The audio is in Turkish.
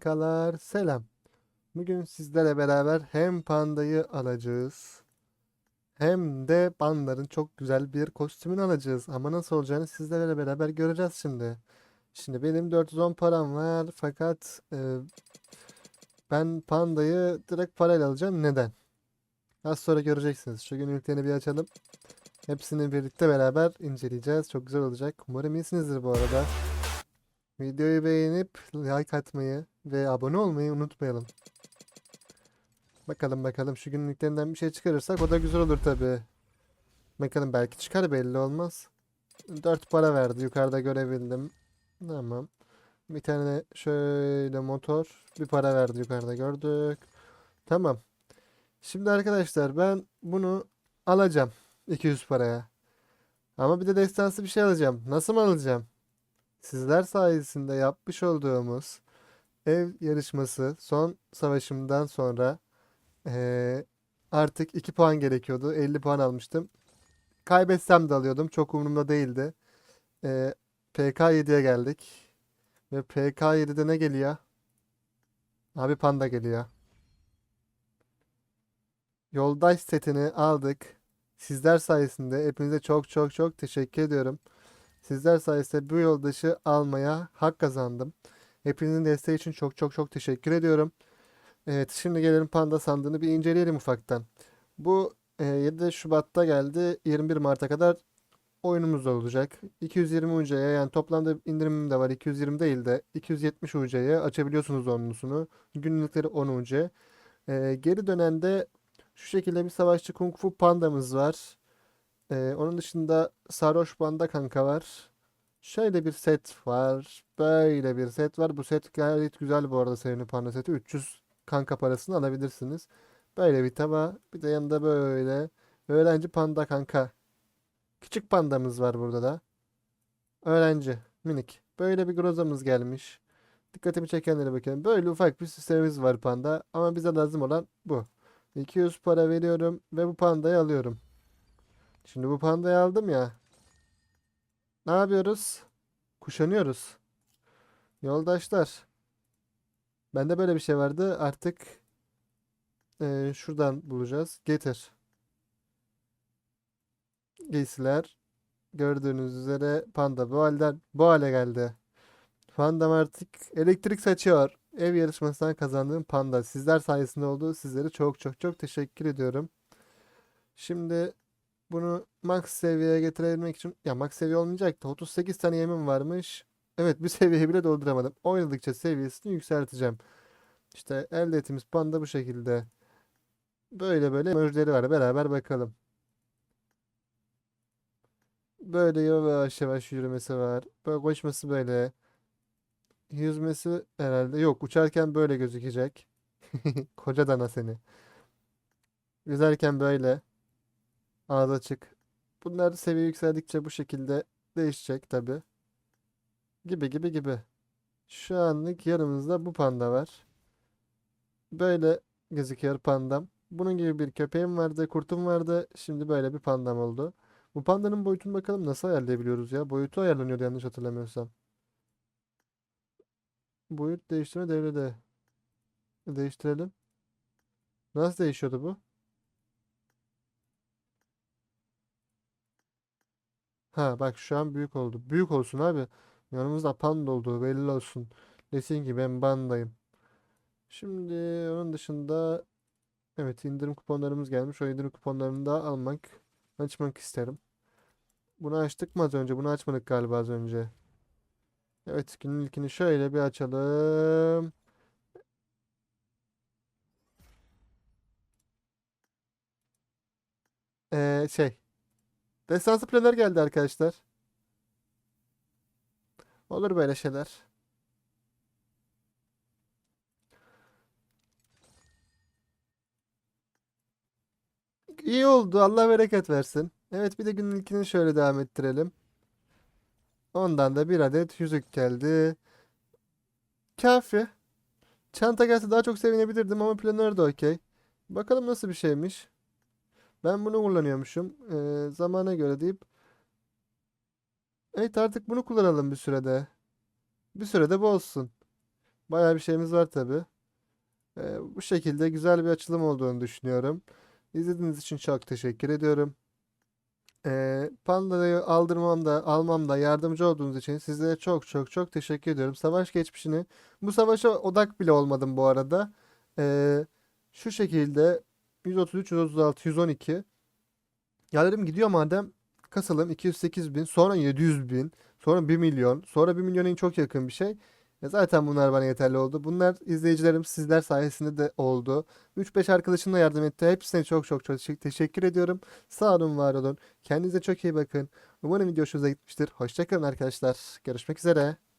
kankalar selam. Bugün sizlerle beraber hem pandayı alacağız hem de pandanın çok güzel bir kostümünü alacağız. Ama nasıl olacağını sizlerle beraber göreceğiz şimdi. Şimdi benim 410 param var fakat e, ben pandayı direkt parayla alacağım. Neden? Az sonra göreceksiniz. Şu günlüklerini bir açalım. Hepsini birlikte beraber inceleyeceğiz. Çok güzel olacak. Umarım iyisinizdir bu arada. Videoyu beğenip like atmayı ve abone olmayı unutmayalım. Bakalım bakalım şu günlüklerinden bir şey çıkarırsak o da güzel olur tabii. Bakalım belki çıkar belli olmaz. 4 para verdi yukarıda görebildim. Tamam. Bir tane şöyle motor bir para verdi yukarıda gördük. Tamam. Şimdi arkadaşlar ben bunu alacağım 200 paraya. Ama bir de destansı bir şey alacağım. Nasıl mı alacağım? Sizler sayesinde yapmış olduğumuz ev yarışması son savaşımdan sonra eee, artık 2 puan gerekiyordu. 50 puan almıştım. Kaybetsem de alıyordum. Çok umurumda değildi. Eee PK7'ye geldik. Ve PK7'de ne geliyor? Abi panda geliyor. Yoldaş setini aldık. Sizler sayesinde hepinize çok çok çok teşekkür ediyorum. Sizler sayesinde bu yoldaşı almaya hak kazandım. Hepinizin desteği için çok çok çok teşekkür ediyorum. Evet, şimdi gelelim panda sandığını bir inceleyelim ufaktan. Bu e, 7 Şubat'ta geldi. 21 Mart'a kadar oyunumuz olacak. 220 UC'ye yani toplamda indirimim de var. 220 değil de 270 UC'ye açabiliyorsunuz onlusunu. Günlükleri 10 UC. E, geri dönende şu şekilde bir savaşçı Kung Fu pandamız var. Ee, onun dışında sarhoş panda kanka var. Şöyle bir set var. Böyle bir set var. Bu set gayet güzel bu arada sevimli panda seti. 300 kanka parasını alabilirsiniz. Böyle bir taba. Bir de yanında böyle öğrenci panda kanka. Küçük pandamız var burada da. Öğrenci. Minik. Böyle bir grozamız gelmiş. Dikkatimi çekenlere bakın. Böyle ufak bir sistemimiz var panda. Ama bize lazım olan bu. 200 para veriyorum ve bu pandayı alıyorum. Şimdi bu pandayı aldım ya. Ne yapıyoruz? Kuşanıyoruz. Yoldaşlar. Bende böyle bir şey vardı. Artık eee, şuradan bulacağız. Getir. Giysiler. Gördüğünüz üzere panda bu halden bu hale geldi. Pandam artık elektrik saçıyor. Ev yarışmasından kazandığım panda. Sizler sayesinde oldu. Sizlere çok çok çok teşekkür ediyorum. Şimdi bunu max seviyeye getirebilmek için ya max seviye olmayacak da 38 tane yemim varmış. Evet bir seviyeyi bile dolduramadım. Oynadıkça seviyesini yükselteceğim. İşte elde ettiğimiz panda bu şekilde. Böyle böyle emojileri var. Beraber bakalım. Böyle yavaş yavaş yürümesi var. Böyle koşması böyle. Yüzmesi herhalde yok. Uçarken böyle gözükecek. Koca dana seni. Yüzerken böyle. Ağzı açık. Bunlar seviye yükseldikçe bu şekilde değişecek tabi. Gibi gibi gibi. Şu anlık yanımızda bu panda var. Böyle gözüküyor pandam. Bunun gibi bir köpeğim vardı, kurtum vardı. Şimdi böyle bir pandam oldu. Bu pandanın boyutunu bakalım nasıl ayarlayabiliyoruz ya? Boyutu ayarlanıyordu yanlış hatırlamıyorsam. Boyut değiştirme devrede. Değiştirelim. Nasıl değişiyordu bu? Ha bak şu an büyük oldu. Büyük olsun abi. Yanımızda panda olduğu belli olsun. Desin ki ben bandayım. Şimdi onun dışında evet indirim kuponlarımız gelmiş. O indirim kuponlarını da almak, açmak isterim. Bunu açtık mı az önce? Bunu açmadık galiba az önce. Evet günün ilkini şöyle bir açalım. Ee, şey. Destansı planör geldi arkadaşlar. Olur böyle şeyler. İyi oldu. Allah bereket versin. Evet bir de günün ilkini şöyle devam ettirelim. Ondan da bir adet yüzük geldi. Kafi. Çanta gelse daha çok sevinebilirdim ama planör de okey. Bakalım nasıl bir şeymiş. Ben bunu kullanıyormuşum. Ee, zamana göre deyip. Evet artık bunu kullanalım bir sürede. Bir sürede bu olsun. Bayağı bir şeyimiz var tabii. Ee, bu şekilde güzel bir açılım olduğunu düşünüyorum. İzlediğiniz için çok teşekkür ediyorum. Ee, Panda'yı aldırmamda, almamda yardımcı olduğunuz için sizlere çok çok çok teşekkür ediyorum. Savaş geçmişini, bu savaşa odak bile olmadım bu arada. Ee, şu şekilde 133, 136, 112. Ya dedim gidiyor madem kasalım 208 bin, sonra 700 bin, sonra 1 milyon, sonra 1 milyona çok yakın bir şey. Ya zaten bunlar bana yeterli oldu. Bunlar izleyicilerim sizler sayesinde de oldu. 3-5 arkadaşım da yardım etti. Hepsine çok çok çok teşekkür ediyorum. Sağ olun, var olun. Kendinize çok iyi bakın. Umarım video hoşunuza gitmiştir. Hoşçakalın arkadaşlar. Görüşmek üzere.